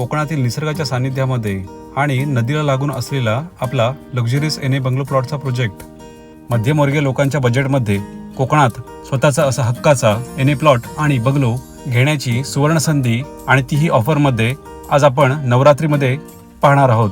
कोकणातील निसर्गाच्या सानिध्यामध्ये आणि नदीला लागून असलेला आपला लक्झरियस एने बंगलो प्लॉटचा प्रोजेक्ट मध्यमवर्गीय लोकांच्या बजेटमध्ये कोकणात स्वतःचा असा हक्काचा एने प्लॉट आणि बंगलो घेण्याची सुवर्ण संधी आणि तीही ऑफरमध्ये आज आपण नवरात्रीमध्ये पाहणार आहोत.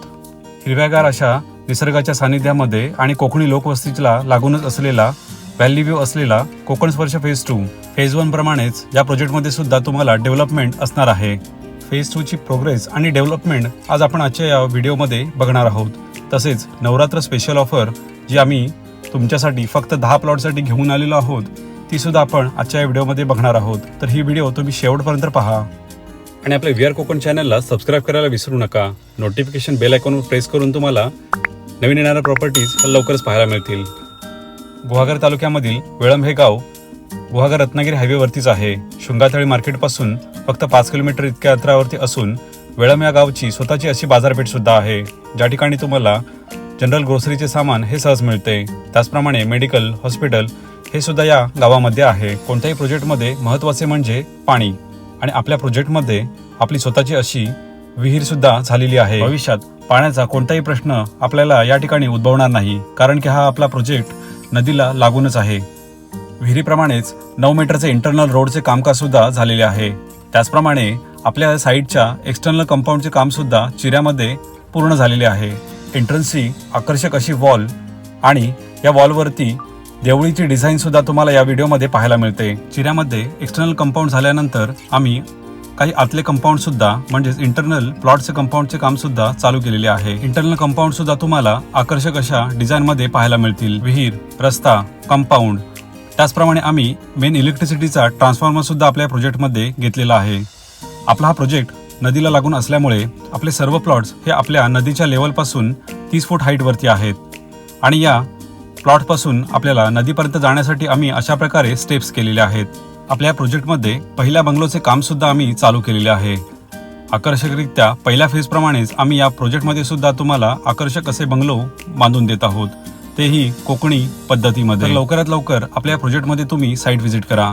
हिरव्यागार अशा निसर्गाच्या सानिध्यामध्ये आणि कोकणी लोकवस्तीला लागूनच असलेला व्हॅली व्ह्यू असलेला कोकण स्पर्श फेज टू फेज वन प्रमाणेच या प्रोजेक्टमध्ये सुद्धा तुम्हाला डेव्हलपमेंट असणार आहे. फेज टू ची प्रोग्रेस आणि डेव्हलपमेंट आज आपण आजच्या या व्हिडिओमध्ये बघणार आहोत. तसेच नवरात्र स्पेशल ऑफर जी आम्ही तुमच्यासाठी फक्त दहा प्लॉटसाठी घेऊन आलेलो आहोत ती सुद्धा आपण आजच्या या व्हिडिओमध्ये बघणार आहोत. तर ही व्हिडिओ तुम्ही शेवटपर्यंत पहा. आणि आपल्या व्ही आर कोकण चॅनलला सबस्क्राईब करायला विसरू नका. नोटिफिकेशन बेल आयकॉनवर प्रेस करून तुम्हाला नवीन येणाऱ्या प्रॉपर्टीज लवकरच पाहायला मिळतील. गुहागर तालुक्यामधील वेळंब हे गाव गुहागर रत्नागिरी हायवेवरतीच आहे. शृंगाथळी मार्केटपासून फक्त पाच किलोमीटर इतक्या अंतरावरती असून वेळंब या गावची स्वतःची अशी बाजारपेठ सुद्धा आहे. ज्या ठिकाणी तुम्हाला जनरल ग्रोसरीचे सामान हे सहज मिळते. त्याचप्रमाणे मेडिकल हॉस्पिटल हे सुद्धा या गावामध्ये आहे. कोणत्याही प्रोजेक्टमध्ये महत्त्वाचे म्हणजे पाणी आणि आपल्या प्रोजेक्टमध्ये आपली स्वतःची अशी विहीर सुद्धा झालेली आहे. भविष्यात पाण्याचा कोणताही प्रश्न आपल्याला या ठिकाणी उद्भवणार नाही कारण की हा आपला प्रोजेक्ट नदीला लागूनच आहे. विहिरीप्रमाणेच नऊ मीटरचे इंटरनल रोडचे कामकाज सुद्धा झालेले आहे. त्याचप्रमाणे आपल्या साईडच्या एक्सटर्नल कंपाऊंडचे कामसुद्धा चिऱ्यामध्ये पूर्ण झालेले आहे. एंट्रन्सची आकर्षक अशी वॉल आणि या वॉलवरती देवळीची डिझाईनसुद्धा तुम्हाला या व्हिडिओमध्ये पाहायला मिळते. चिऱ्यामध्ये एक्सटर्नल कंपाऊंड झाल्यानंतर आम्ही काही आतले कंपाऊंडसुद्धा म्हणजेच इंटरनल प्लॉटचे कंपाऊंडचे कामसुद्धा चालू केलेले आहे. इंटरनल कंपाऊंडसुद्धा तुम्हाला आकर्षक अशा डिझाईनमध्ये पाहायला मिळतील. विहीर रस्ता कंपाऊंड त्याचप्रमाणे आम्ही मेन इलेक्ट्रिसिटीचा ट्रान्सफॉर्मर सुद्धा आपल्या प्रोजेक्टमध्ये घेतलेला आहे. आपला हा प्रोजेक्ट नदीला लागून असल्यामुळे आपले सर्व प्लॉट्स हे आपल्या नदीच्या लेवलपासून तीस फूट हाईटवरती आहेत. आणि या प्लॉटपासून आपल्याला नदीपर्यंत जाण्यासाठी आम्ही अशा प्रकारे स्टेप्स केलेले आहेत. आपल्या प्रोजेक्टमध्ये पहिल्या बंगलोचे कामसुद्धा आम्ही चालू केलेले आहे. आकर्षकरित्या पहिल्या फेजप्रमाणेच आम्ही या प्रोजेक्टमध्ये सुद्धा तुम्हाला आकर्षक असे बंगलो बांधून देत आहोत. तेही कोकणी पद्धतीमध्ये. लवकरात लवकर आपल्या प्रोजेक्टमध्ये तुम्ही साईट व्हिजिट करा.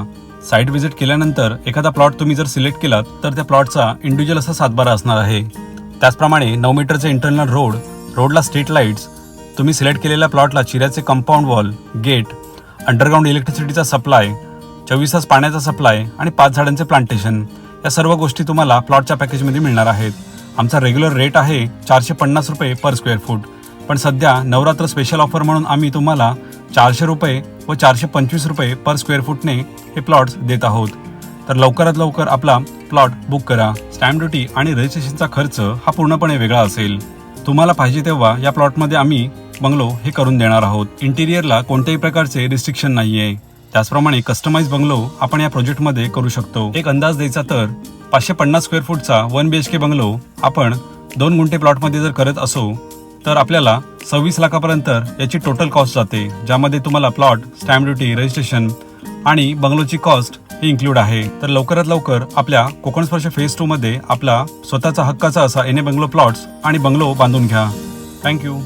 साईट व्हिजिट केल्यानंतर एखादा प्लॉट तुम्ही जर सिलेक्ट केलात तर त्या प्लॉटचा इंडिव्हिज्युअल असा सातबारा असणार आहे. त्याचप्रमाणे नऊ मीटरचे इंटरनल रोड रोडला स्ट्रीट लाईट्स तुम्ही सिलेक्ट केलेल्या प्लॉटला चिऱ्याचे कंपाऊंड वॉल गेट अंडरग्राऊंड इलेक्ट्रिसिटीचा सप्लाय चोवीस तास पाण्याचा सप्लाय आणि पाच झाडांचे प्लांटेशन या सर्व गोष्टी तुम्हाला प्लॉटच्या पॅकेजमध्ये मिळणार आहेत. आमचा रेग्युलर रेट आहे चारशे पन्नास रुपये पर स्क्वेअर फूट पण सध्या नवरात्र स्पेशल ऑफर म्हणून आम्ही तुम्हाला चारशे रुपये व चारशे पंचवीस रुपये पर स्क्वेअर फूटने हे प्लॉट्स देत आहोत. तर लवकरात लवकर आपला प्लॉट बुक करा. स्टॅम्प ड्युटी आणि रजिस्ट्रेशनचा खर्च हा पूर्णपणे वेगळा असेल. तुम्हाला पाहिजे तेव्हा या प्लॉटमध्ये आम्ही बंगलो हे करून देणार आहोत. इंटिरियरला कोणत्याही प्रकारचे रिस्ट्रिक्शन नाही आहे त्याचप्रमाणे कस्टमाइज बंगलो आपण या प्रोजेक्टमध्ये करू शकतो. एक अंदाज द्यायचा तर पाचशे पन्नास square फूटचा one B H K bungalow आपण दोन गुंठे प्लॉटमध्ये जर करत असो तर आपल्याला सव्वीस लाखापर्यंत याची टोटल कॉस्ट जाते ज्यामध्ये तुम्हाला प्लॉट स्टॅम्प ड्युटी रजिस्ट्रेशन आणि बंगलोची कॉस्ट ही इन्क्लूड आहे. तर लवकरात लवकर आपल्या कोकण स्पर्श फेज टू मध्ये आपला स्वतःचा हक्काचा असा एने बंगलो प्लॉट्स आणि बंगलो बांधून घ्या. थँक्यू